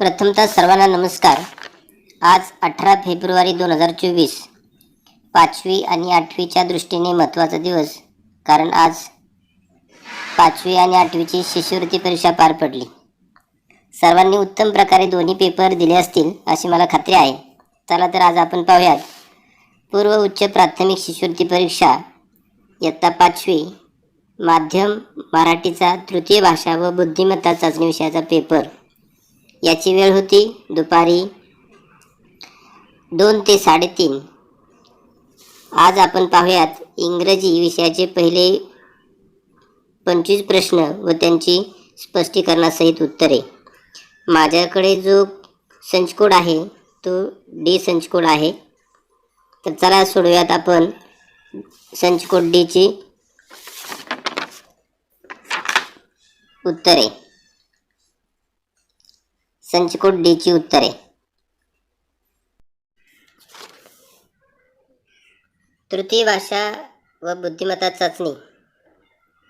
प्रथमतः सर्वांना नमस्कार. आज अठरा फेब्रुवारी दोन हजार चोवीस पाचवी आणि आठवीच्या दृष्टीने महत्त्वाचा दिवस कारण आज पाचवी आणि आठवीची शिष्यवृत्ती परीक्षा पार पडली. सर्वांनी उत्तम प्रकारे दोन्ही पेपर दिले असतील अशी मला खात्री आहे. चला तर आज आपण पाहूयात. पूर्व उच्च प्राथमिक शिष्यवृत्ती परीक्षा इयत्ता पाचवी माध्यम मराठीचा तृतीय भाषा व बुद्धिमत्ता चाचणी विषयाचा पेपर. याची वेळ होती दुपारी दोन ते साडेतीन. आज आपण पाहूयात इंग्रजी विषयाचे पहिले पंचवीस प्रश्न व त्यांची स्पष्टीकरणासहित उत्तरे. माझ्याकडे जो संचकोड आहे तो डी संचकोड आहे. तर चला सोडूयात आपण संचकोड डीची उत्तरे. संचकोट डीची उत्तरे तृतीय भाषा व बुद्धिमत्ता चाचणी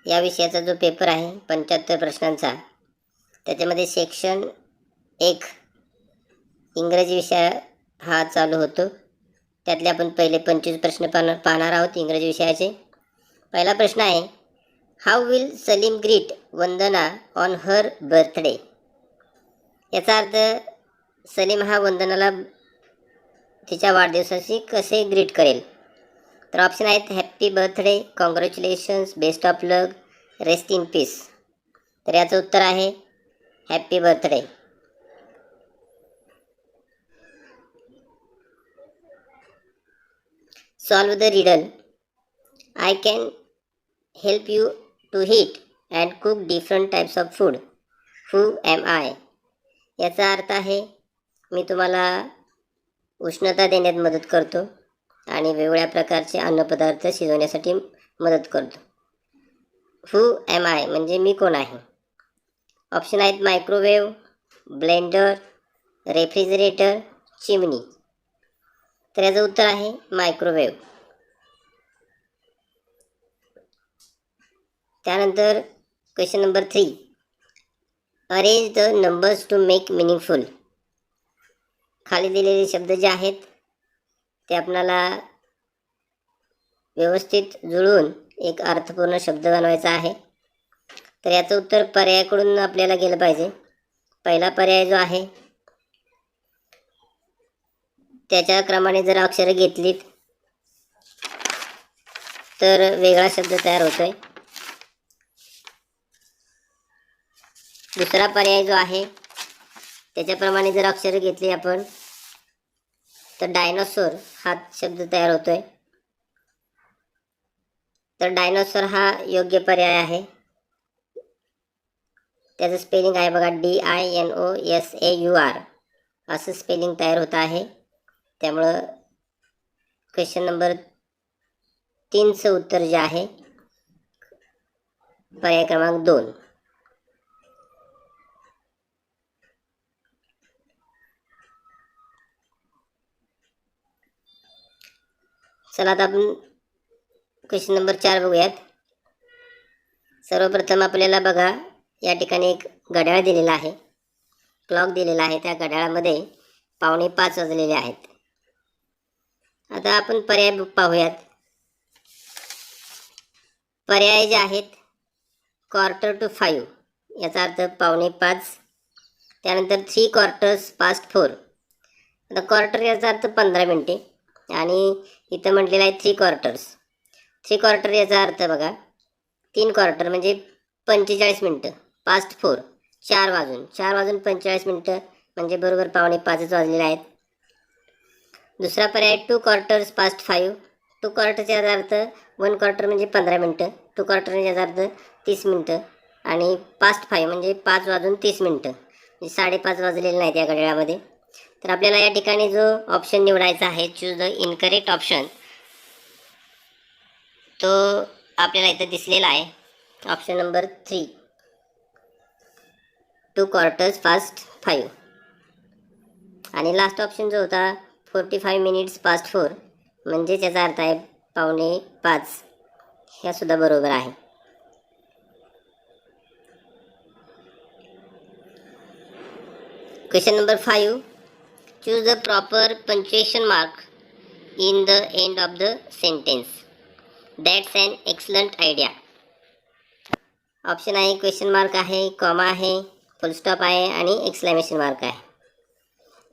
या विषयाचा जो पेपर आहे पंच्याहत्तर प्रश्नांचा त्याच्यामध्ये सेक्शन एक इंग्रजी विषय हा चालू होतो. त्यातले आपण पहिले पंचवीस प्रश्न पाहणार पाहणार आहोत इंग्रजी विषयाचे. पहिला प्रश्न आहे how will Salim greet Vandana on her birthday याचा अर्थ सलीम हा वंदनाला तिच्या वाढदिवसाशी कसे ग्रीट करेल? तर ऑप्शन आहेत happy birthday congratulations best of luck rest in peace तर याचं उत्तर आहे happy birthday solve the riddle I can help you to heat and cook different types of food who am I याचा अर्थ आहे मी तुम्हाला उष्णता देण्यात मदत करतो आणि वेगवेगळ्या प्रकारचे अन्नपदार्थ शिजवण्यासाठी मदत करतो. हू एम आय म्हणजे मी कोण आहे? ऑप्शन आहेत मायक्रोवेव्ह ब्लेंडर रेफ्रिजरेटर चिमणी. तर याचं उत्तर आहे मायक्रोवेव्ह त्यानंतर question number three arrange the numbers to make meaningful खाली दिलेले शब्द जे आहेत ते आपणाला व्यवस्थित जुळून एक अर्थपूर्ण शब्द बनवायचा आहे. तर याचं उत्तर पर्यायाकडून आपल्याला गेलं पाहिजे. पहिला पर्याय जो आहे त्याच्या क्रमाने जर अक्षरं घेतलीत तर वेगळा शब्द तयार होतोय. दुसरा पर्याय जो आहे त्याच्याप्रमाणे जर अक्षरं घेतली आपण तर डायनोसोर हा शब्द तयार होतोय. तर डायनोसोर हा योग्य पर्याय आहे. त्याचं स्पेलिंग आहे बघा D I N O S A U R असं स्पेलिंग तयार होत आहे. त्यामुळं क्वेश्चन नंबर तीनचं उत्तर जे आहे पर्याय क्रमांक दोन. चला आता आपण क्वेश्चन नंबर चार बघूयात. सर्वप्रथम आपल्याला बघा या ठिकाणी एक घड्याळ दिलेला आहे. क्लॉक दिलेला आहे. त्या घड्याळामध्ये पावणे पाच वाजलेले आहेत. आता आपण पर्याय पाहूयात. पर्याय जे आहेत क्वार्टर टू फाईव्ह याचा अर्थ पावणे पाच. त्यानंतर थ्री क्वार्टर्स पास्ट फोर आता क्वार्टर याचा अर्थ पंधरा मिनटे आणि इथं म्हटलेलं आहे थ्री क्वार्टर्स थ्री क्वार्टर याचा अर्थ बघा तीन क्वार्टर म्हणजे पंचेचाळीस मिनटं पास्ट फोर चार वाजून. चार वाजून पंचेचाळीस मिनटं म्हणजे बरोबर पावणे पाचच वाजलेले आहेत. दुसरा पर्याय two quarters past five two क्वार्टरचा याचा अर्थ वन क्वार्टर म्हणजे पंधरा मिनटं. टू क्वार्टर याचा अर्थ तीस मिनटं. आणि पास्ट फाईव्ह म्हणजे पाच वाजून तीस मिनटं. म्हणजे साडेपाच वाजलेले नाहीत या घड्याळामध्ये. तर आपल्याला या ठिकाणी जो ऑप्शन निवडायचा आहे चूज द इनकरेक्ट ऑप्शन तो आपल्याला इथं दिसलेला आहे. Option number three two quarters fast five आणि लास्ट ऑप्शन जो होता forty five minutes past four म्हणजे त्याचा अर्थ आहे पावणे पाच. ह्यासुद्धा बरोबर आहे. Question number five Choose the proper punctuation mark in the end of the sentence. That's an excellent idea. Option आहे क्वेश्चन मार्क आहे कॉमा आहे फुलस्टॉप आहे आणि एक्सक्लेमेशन मार्क आहे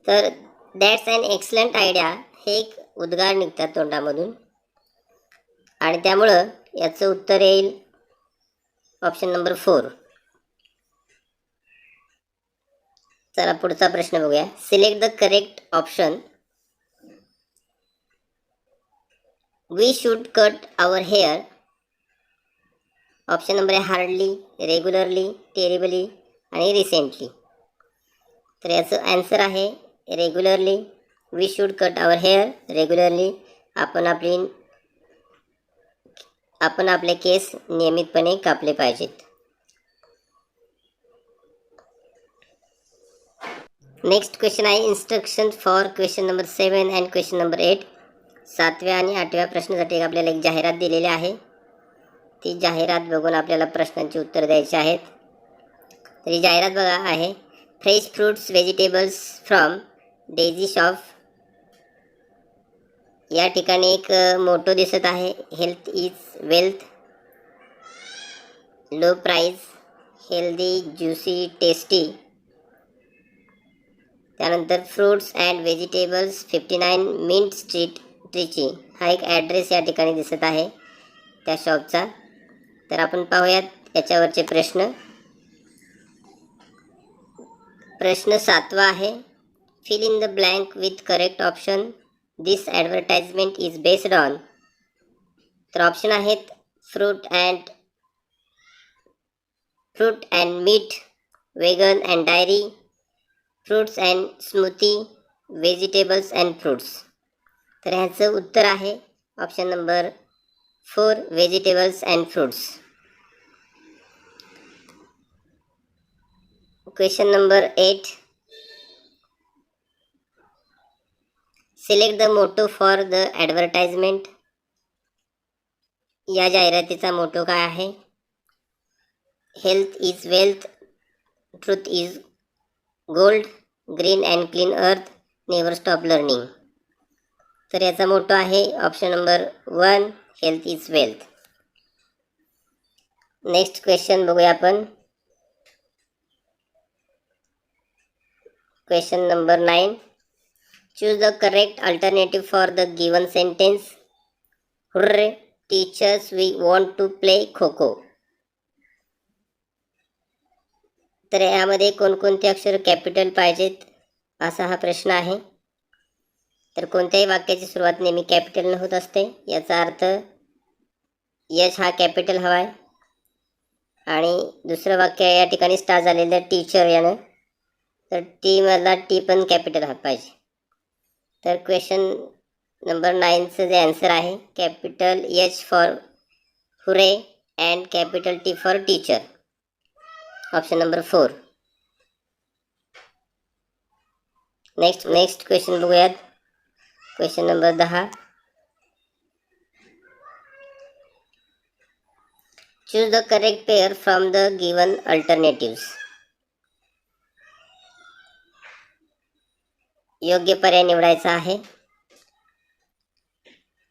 तर दॅट्स अँड एक्सलंट आयडिया हे एक उद्गार निघतात तोंडामधून आणि त्यामुळं याचं उत्तर येईल ऑप्शन नंबर फोर चला पुढचा प्रश्न बघूया. Select the correct option we should cut our hair option number आहे हार्डली रेग्युलरली टेरिबली आणि रिसेंटली तर याचं ॲन्सर आहे regularly we should cut our hair regularly आपण आपली आपण आपले केस नियमितपणे कापले पाहिजेत. नेक्स्ट क्वेश्चन आहे instruction for question number seven and question number eight सातव्या आणि आठव्या प्रश्नासाठी आपल्याला एक जाहिरात दिलेली आहे. ती जाहिरात बघून आपल्याला प्रश्नांची उत्तर द्यायची आहेत. तर ही जाहिरात बघा आहे fresh fruits vegetables from daisy shop या ठिकाणी एक मोटो दिसत आहे health is wealth low price healthy juicy tasty त्यानंतर fruits and vegetables fifty nine mint street Trichy हा एक ॲड्रेस या ठिकाणी दिसत आहे त्या शॉपचा. तर आपण पाहूयात याच्यावरचे प्रश्न. प्रश्न सातवा आहे. Fill in the blank with correct option this advertisement is based on तर ऑप्शन आहेत fruit and fruit and meat vegan and dairy fruits and smoothie vegetables and fruits. तर ह्याचं उत्तर आहे option number four vegetables and fruits. Question number eight. Select the motto for the advertisement. या जाहिरातीचा motto काय आहे? Health is wealth truth is gold green and clean earth never stop learning. तर याचा मोठा आहे option number one health is wealth. Next question बघूया आपण. Question number nine. Choose the correct alternative for the given sentence. Hurray teachers we want to play kho kho. तर यामध्ये कोणकोणते अक्षर कॅपिटल पाहिजेत असा हा प्रश्न आहे. तर कोणत्याही वाक्याची सुरुवात नेहमी कॅपिटलनं होत असते. याचा अर्थ यश हा कॅपिटल हवा आहे. आणि दुसरं वाक्य या ठिकाणी स्टार्ट झालेलं टीचर यानं. तर टीमधला टी पण कॅपिटल हा पाहिजे. तर क्वेश्चन नंबर नाईनचं जे आन्सर आहे capital H for hurray and capital T for teacher option number four next next question बघूयात क्वेश्चन नंबर दहा. Choose the correct pair from the given alternatives योग्य पर्याय निवडायचा आहे.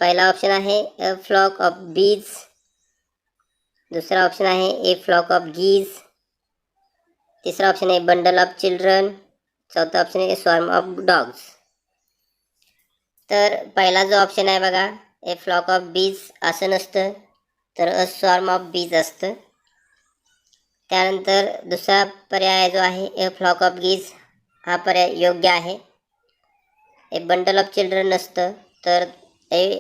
पहिला ऑप्शन आहे अ फ्लॉक ऑफ़ बीज दुसरा ऑप्शन आहे ए फ्लॉक ऑफ़ गीज तिसरा ऑप्शन आहे बंडल ऑफ चिल्ड्रन चौथा ऑप्शन आहे स्वॉर्म ऑफ डॉग्स तर पहिला जो ऑप्शन आहे बघा ए फ्लॉक ऑफ बीज असं नसतं तर अ स्वॉर्म ऑफ बीज असतं. त्यानंतर दुसरा पर्याय जो आहे ए फ्लॉक ऑफ गीज हा पर्याय योग्य आहे. ए बंडल ऑफ चिल्ड्रन नसतं तर ए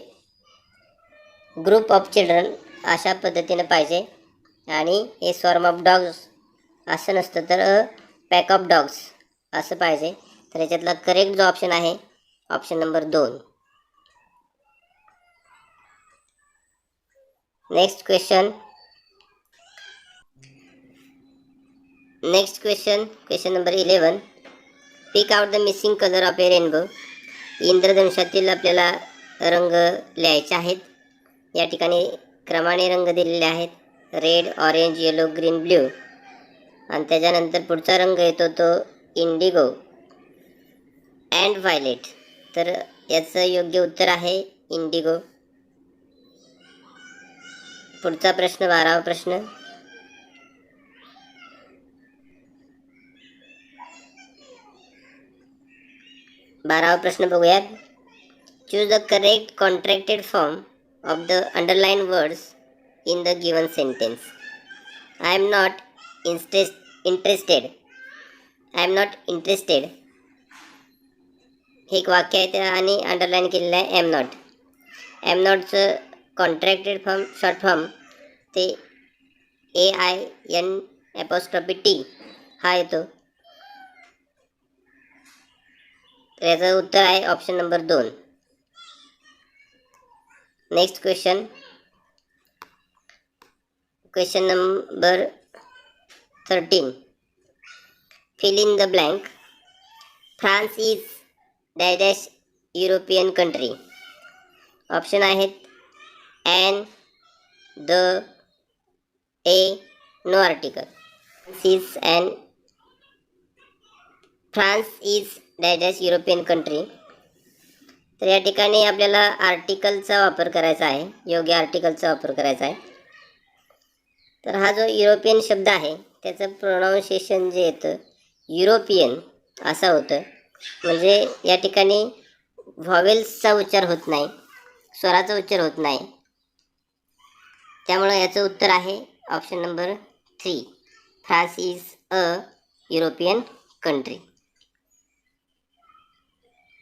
ग्रुप ऑफ चिल्ड्रन अशा पद्धतीनं पाहिजे. आणि हे स्वॉर्म ऑफ डॉग्स असं नसतं. तर पॅक ऑफ डॉग्स असं पाहिजे. तर याच्यातला करेक्ट जो ऑप्शन आहे ऑप्शन नंबर दोन. Next question next question question number eleven pick out the missing colour of a rainbow इंद्रधनुष्यातील आपल्याला रंग लिहायचे आहेत. या ठिकाणी क्रमाने रंग दिलेले आहेत. Red orange yellow green blue आणि त्याच्यानंतर पुढचा रंग येतो तो इंडिगो अँड व्हायलेट तर याचं योग्य उत्तर आहे इंडिगो. पुढचा प्रश्न बारावा प्रश्न. बारावा प्रश्न बघूयात. Choose the correct contracted form of the underline words in the given sentence I am not interest interested I am not interested हे एक वाक्य आहे ते आणि अंडरलाईन केलेलं आहे एम नॉट एम नॉटचं कॉन्ट्रॅक्टेड फॉर्म शॉर्ट फॉर्म ते A I N apostrophe T हा येतो. तर याचं उत्तर आहे ऑप्शन नंबर दोन. Next question question number thirteen fill in the blank. France is dash dash European country option आहेत. And the a no article is and France is dash dash European country तर या ठिकाणी आपल्याला आर्टिकलचा वापर करायचा आहे. योग्य आर्टिकलचा वापर करायचा आहे. तर हा जो युरोपियन शब्द आहे त्याचं प्रोनाऊन्सिएशन जे येतं युरोपियन असं होतं. म्हणजे या ठिकाणी व्हॉवेल्सचा उच्चार होत नाही स्वराचा उच्चार होत नाही. त्यामुळं याचं उत्तर आहे option number three France is a European country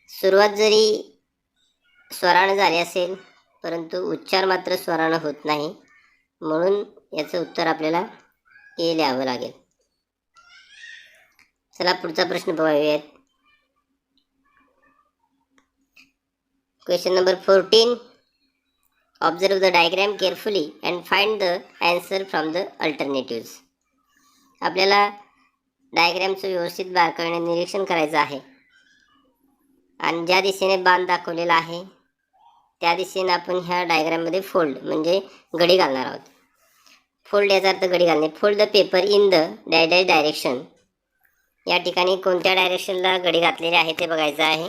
सुरुवात जरी स्वरानं झाली असेल परंतु उच्चार मात्र स्वरानं होत नाही. म्हणून याचं उत्तर आपल्याला ए लिहावं लागेल. चला पुढचा प्रश्न पाहूयात question number fourteen observe the diagram carefully and find the answer from the alternatives आपल्याला डायग्रॅमचं व्यवस्थित बारकाईने निरीक्षण करायचं आहे. आणि ज्या दिशेने बांध दाखवलेला आहे त्या दिशेने आपण ह्या डायग्रॅममध्ये फोल्ड म्हणजे गडी घालणार आहोत. फोल्ड याचा अर्थ गडी घालणे. Fold the paper in the dash dash direction या ठिकाणी कोणत्या डायरेक्शनला गडी घातलेली आहे ते बघायचं आहे.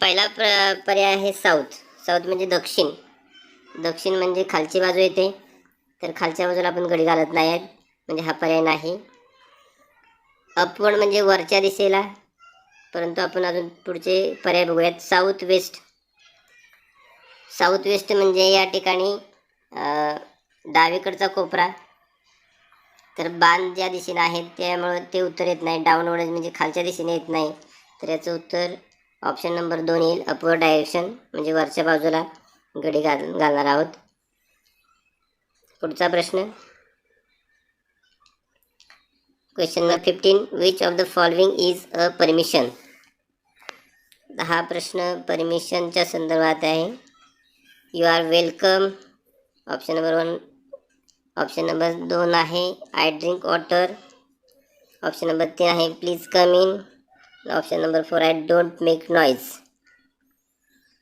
पहिला प्र पर्याय आहे साऊथ साऊथ म्हणजे दक्षिण. दक्षिण म्हणजे खालची बाजू येते. तर खालच्या बाजूला आपण गडी घालत नाही आहेत. म्हणजे हा पर्याय नाही. अपवर्ड म्हणजे वरच्या दिशेला. परंतु आपण अजून पुढचे पर्याय बघूयात. साऊथ वेस्ट साऊथ वेस्ट म्हणजे या ठिकाणी डावीकडचा कोपरा. तर बाण ज्या दिशेने आहेत त्यामुळं ते उत्तर येत नाही. डाऊनवर्ड म्हणजे खालच्या दिशेने येत नाही. तर याचं उत्तर ऑप्शन नंबर दोन येईल. अपवर्ड डायरेक्शन म्हणजे वरच्या बाजूला गडी घाल घालणार आहोत. पुढचा प्रश्न. Question number fifteen which of the following is a permission हा प्रश्न परमिशनच्या संदर्भात आहे. You are welcome option number one option number दोन आहे I drink water option number तीन आहे please come in option number four आहे डोंट मेक नॉईज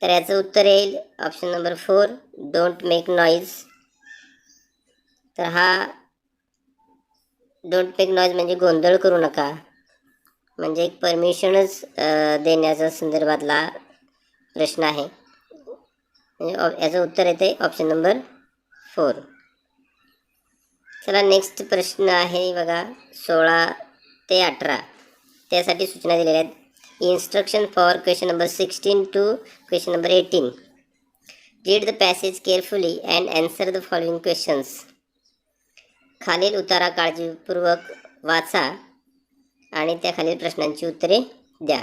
तर याचं उत्तर येईल. Option number four don't make noise तर हा डोंट मेक नॉईज म्हणजे गोंधळ करू नका. म्हणजे एक परमिशनच देण्याचा संदर्भातला प्रश्न आहे. म्हणजे याचं उत्तर येते ऑप्शन नंबर फोर चला नेक्स्ट प्रश्न आहे बघा सोळा ते अठरा. त्यासाठी सूचना दिलेल्या आहेत. Instruction for question number sixteen to question number eighteen read the passage carefully and answer the following questions खालील उतारा काळजीपूर्वक वाचा आणि त्या खालील प्रश्नांची उत्तरे द्या.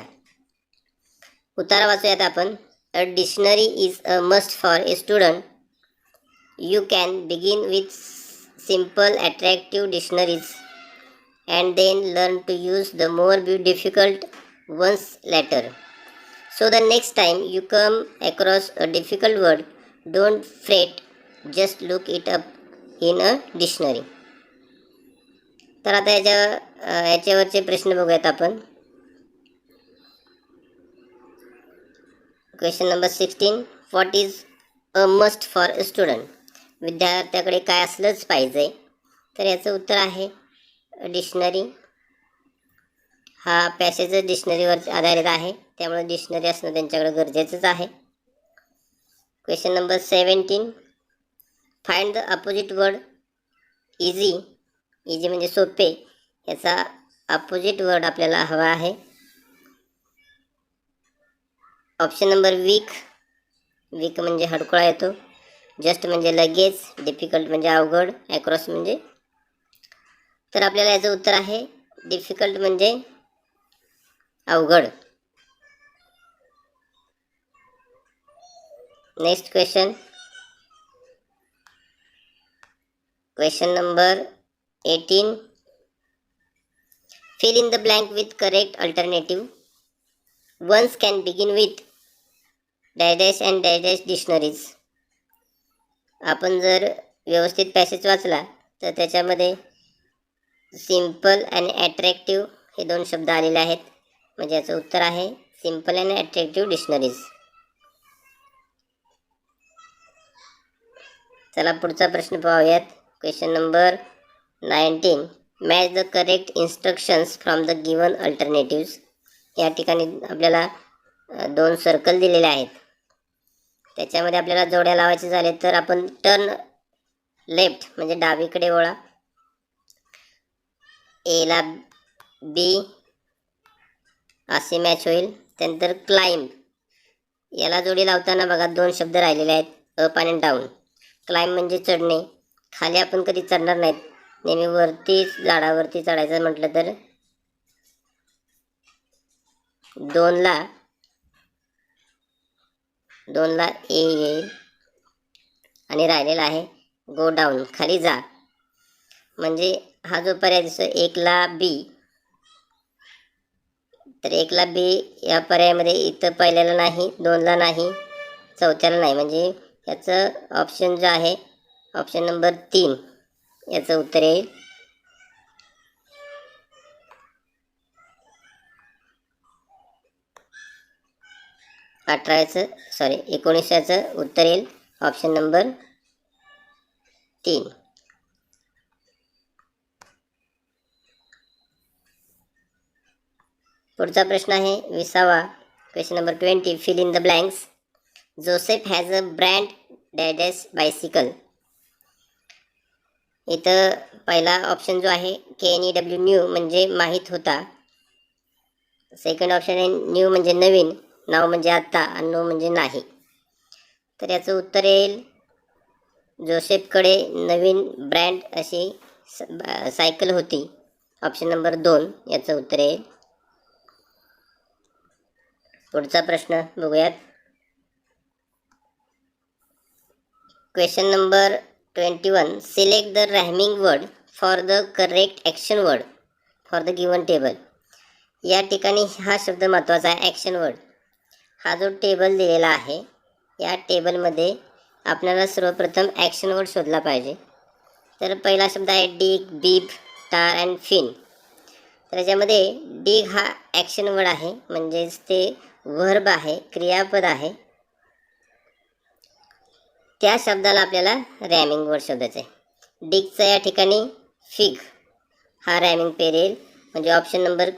उतारा वाचूयात आपण. A dictionary is a must for a student you can begin with simple, attractive dictionaries and then learn to use the more be- difficult ones later. So, the next time you come across a difficult word, don't fret, just look it up in a dictionary. तर आता याच्या याच्यावरचे प्रश्न बघूयात आपण question number sixteen what is a must for a student विद्यार्थ्याकडे काय असलंच पाहिजे. तर याचं उत्तर आहे डिक्शनरी. हा पॅसेज डिक्शनरीवर आधारित आहे. त्यामुळे डिक्शनरी असणं त्यांच्याकडे गरजेचंच आहे. Question number seventeen find the opposite word easy easy म्हणजे सोपे. याचा अपोजिट वर्ड आपल्याला हवा आहे. ऑप्शन नंबर वीक वीक म्हणजे हडकुळा येतो. जस्ट म्हणजे लगेच डिफिकल्ट म्हणजे अवघड अक्रॉस म्हणजे. तर आपल्याला याचं उत्तर आहे डिफिकल्ट म्हणजे अवघड. Next question question number eighteen fill in the blank with correct alternative ones can begin with dash and dash dictionaries आपण जर व्यवस्थित पॅसेज वाचला तर त्याच्यामध्ये सिंपल आणि ॲट्रॅक्टिव्ह हे दोन शब्द आलेले आहेत. म्हणजे याचं उत्तर आहे सिंपल अँड ॲट्रॅक्टिव्ह डिक्शनरीज चला पुढचा प्रश्न पाहूयात. Question number nineteen match the correct instructions from the given alternatives या ठिकाणी आपल्याला दोन सर्कल दिलेले आहेत. त्याच्यामध्ये आपल्याला जोड्या लावायचे झाले तर आपण टर्न लेफ्ट म्हणजे डावीकडे वळा. एला बी असे मॅच होईल. त्यानंतर क्लाइंब याला जोडी लावताना बघा दोन शब्द राहिलेले आहेत अप आणि डाऊन क्लाइंब म्हणजे चढणे. खाली आपण कधी चढणार नाहीत. नेहमी वरती झाडावरती चढायचं म्हटलं तर दोनला दोनला ए येईल. आणि राहिलेला आहे गो डाऊन खाली जा. म्हणजे हा जो पर्याय दिसतो एकला बी तर एकला बी या पर्यायामध्ये इथं पहिल्याला नाही दोनला नाही चौथ्याला नाही. म्हणजे याचं ऑप्शन जो आहे ऑप्शन नंबर तीन याचं उत्तर येईल. अठराचं सॉरी एकोणीसाचं उत्तर येईल. ऑप्शन नंबर तीन. पुढचा प्रश्न आहे विसावा. Question number twenty fill in the blanks Joseph has a brand dash bicycle इथं पहिला ऑप्शन जो आहे K N E W new म्हणजे माहीत होता. सेकंड ऑप्शन आहे न्यू म्हणजे नवीन. नाव म्हणजे आत्ता आणि नो म्हणजे नाही. तर याचं उत्तर येईल. जोसेफकडे नवीन ब्रँड अशी स- सायकल होती. ऑप्शन नंबर दोन याचं उत्तर येईल. पुढचा प्रश्न बघूयात. Question number twenty one. Select the rhyming word for the correct action word for the given table. या ठिकाणी हा शब्द महत्त्वाचा आहे ॲक्शन वर्ड. हा जो टेबल दिलेला आहे या टेबलमध्ये आपल्याला सर्वप्रथम ॲक्शन वर्ड शोधला पाहिजे. तर पहिला शब्द आहे dig beep tar and fin तर याच्यामध्ये डिग हा ॲक्शन वर्ड आहे म्हणजेच ते व्हर्ब आहे क्रियापद आहे. त्या शब्दाला आपल्याला रॅमिंग वर्ड शोधायचं आहे. डिगचा या ठिकाणी फिग हा रॅमिंग पेर येईल म्हणजे ऑप्शन नंबर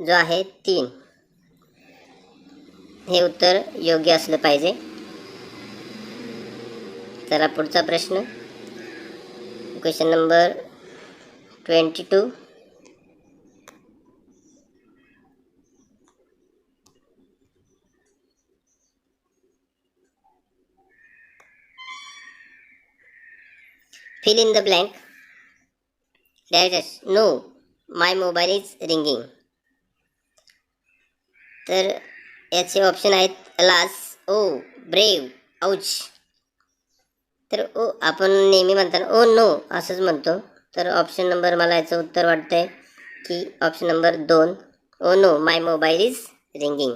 जो आहे तीन. हे उत्तर योग्य असलं पाहिजे. चला पुढचा प्रश्न. Question number twenty two fill in the blank. Dash no my mobile is ringing. तर याचे ऑप्शन आहेत लास ओ ब्रेव औच. तर ओ आपण नेहमी म्हणताना ओ नो असंच म्हणतो. तर ऑप्शन नंबर मला याचं उत्तर वाटतं आहे की ऑप्शन नंबर दोन ओ no my mobile is ringing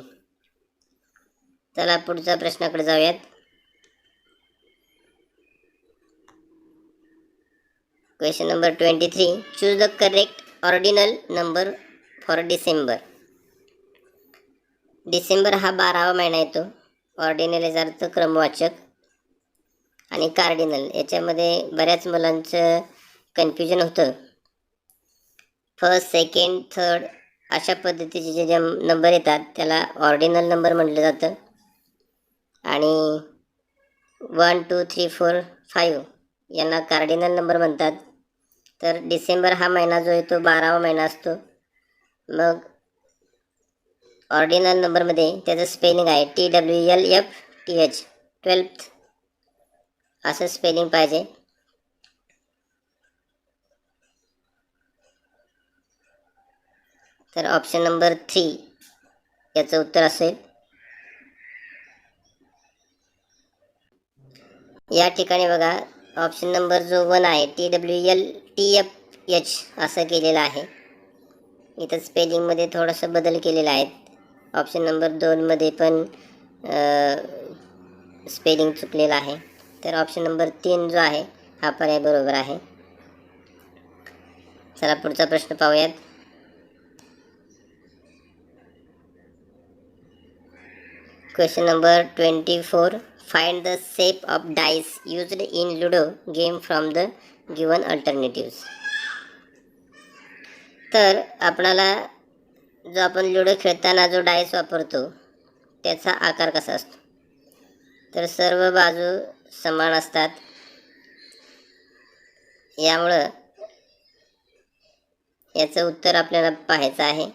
चला पुढच्या प्रश्नाकडे जाऊयात. Question number twenty three choose the correct ordinal number for December December हा बारावा महिना येतो ऑर्डिनल याचा अर्थ क्रमवाचक आणि कार्डिनल याच्यामध्ये बऱ्याच मुलांचं कन्फ्युजन होतं. फर्स्ट सेकंड थर्ड अशा पद्धतीचे जे जे नंबर येतात त्याला ऑर्डिनल नंबर म्हटलं जातं. आणि one two three four five यांना कार्डिनल नंबर म्हणतात. तर डिसेंबर हा महिना जो आहे तो बारावा महिना असतो. मग ऑर्डिनल नंबरमध्ये त्याचं स्पेलिंग आहे T W L F T H twelfth असं स्पेलिंग पाहिजे. तर ऑप्शन नंबर थ्री याचं उत्तर असेल. या ठिकाणी बघा ऑप्शन नंबर जो वन आहे T W L T F H असं केलेलं आहे. इथं स्पेलिंगमध्ये थोडंसं बदल केलेला आहे. ऑप्शन नंबर दोनमध्ये पण स्पेलिंग चुकलेलं आहे. तर ऑप्शन नंबर तीन जो आहे हा पर्याय बरोबर आहे. चला पुढचा प्रश्न पाहूयात. Question number twenty four find the shape of dice used in ludo game from the given alternatives तर आपणाला जो आपण लुडो खेळताना जो डायस वापरतो त्याचा आकार कसा असतो? तर सर्व बाजू समान असतात. यामुळं याचं उत्तर आपल्याला पाहायचं आहे.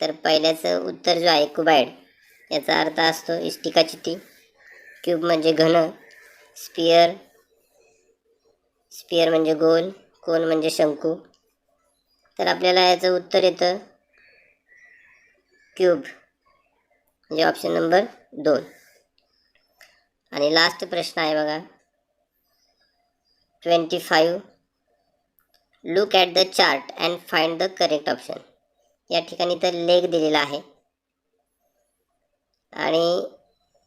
तर पहिल्याचं उत्तर जो आहे कुबाईड याचा अर्थ असतो इष्टिका चिटी क्यूब म्हणजे घन. स्पियर. स्पियर म्हणजे गोल. कोण म्हणजे शंकू. तर आपल्याला याचं उत्तर येतं. क्यूब म्हणजे ऑप्शन नंबर दोन. आणि लास्ट प्रश्न आहे बघा. Twenty five look at the chart and find the correct option या ठिकाणी तर लेग दिलेला आहे. आणि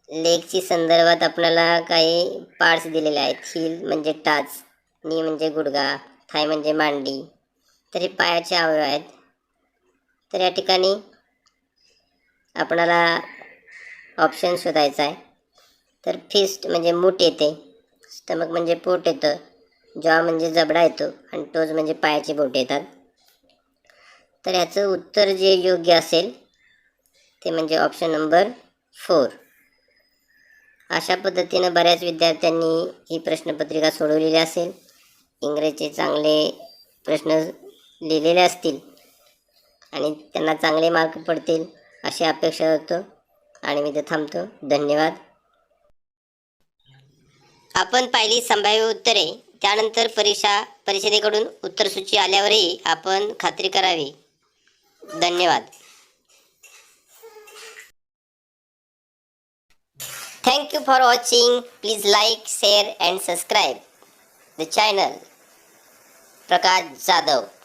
लेगची संदर्भात आपल्याला काही पार्ट्स दिलेले आहेत. हिल म्हणजे टाच नी म्हणजे गुडगा थाय म्हणजे मांडी. तर हे पायाचे अवयव आहेत. तर या ठिकाणी आपणाला ऑप्शन शोधायचा आहे. तर फिस्ट म्हणजे मूठ येते. स्टमक म्हणजे पोट येतं. जॉ म्हणजे जबडा येतो आणि टोज म्हणजे पायाचे बोट येतात. तर याचं उत्तर जे योग्य असेल ते म्हणजे ऑप्शन नंबर फोर अशा पद्धतीनं बऱ्याच विद्यार्थ्यांनी ही प्रश्नपत्रिका सोडवलेली असेल. इंग्रजीचे चांगले प्रश्न लिहिलेले असतील आणि त्यांना चांगले मार्क पडतील. अशी अपेक्षा करतो आणि मी ते थांबतो धन्यवाद आपण पाहिली संभाव्य उत्तरे त्यानंतर परीक्षा परिषदेकडून उत्तरसूची आल्यावरही आपण खात्री करावी धन्यवाद Thank you for watching. Please like, share and subscribe the channel. Prakash Jadhav.